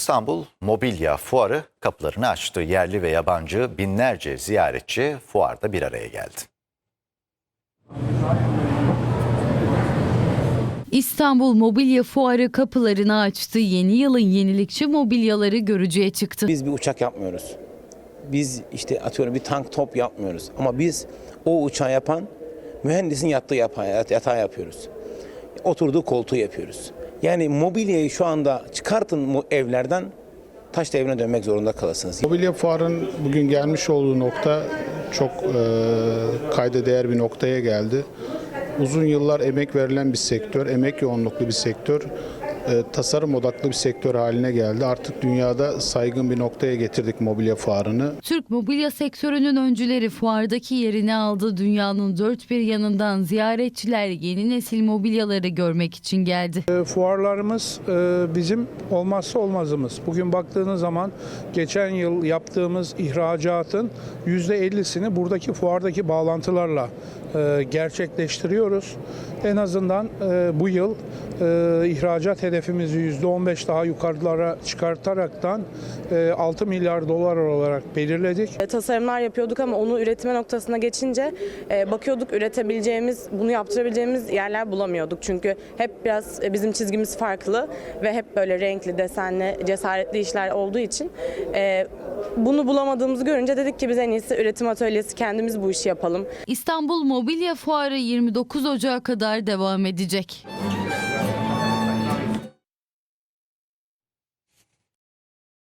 İstanbul Mobilya Fuarı kapılarını açtı. Yerli ve yabancı binlerce ziyaretçi fuarda bir araya geldi. İstanbul Mobilya Fuarı kapılarını açtı. Yeni yılın yenilikçi mobilyaları görücüye çıktı. Biz bir uçak yapmıyoruz. Biz işte atıyorum bir tank top yapmıyoruz. Ama biz o uçağı yapan mühendisin yattığı yatağı yapıyoruz. Oturduğu koltuğu yapıyoruz. Yani mobilyayı şu anda çıkartın bu evlerden taş devrine dönmek zorunda kalırsınız. Mobilya fuarın bugün gelmiş olduğu nokta çok e, kayda değer bir noktaya geldi. Uzun yıllar emek verilen bir sektör, emek yoğunluklu bir sektör, e, tasarım odaklı bir sektör haline geldi. Artık dünyada saygın bir noktaya getirdik mobilya fuarını. Türk mobilya sektörünün öncüleri fuardaki yerini aldı. Dünyanın dört bir yanından ziyaretçiler yeni nesil mobilyaları görmek için geldi. Fuarlarımız e, bizim olmazsa olmazımız. Bugün baktığınız zaman geçen yıl yaptığımız ihracatın %50'sini buradaki fuardaki bağlantılarla e, gerçekleştiriyoruz. En azından e, bu yıl e, ihracat hedefimizi %15 daha yukarılara çıkartaraktan e, 6 milyar dolar olarak belirledik. E, tasarımlar yapıyorduk ama onu üretime noktasına geçince e, bakıyorduk üretebileceğimiz, bunu yaptırabileceğimiz yerler bulamıyorduk. Çünkü hep biraz e, bizim çizgimiz farklı ve hep böyle renkli, desenli, cesaretli işler olduğu için e, bunu bulamadığımızı görünce dedik ki biz en iyisi üretim atölyesi kendimiz bu işi yapalım. İstanbul Mobilya Fuarı 29 Ocağı kadar devam edecek.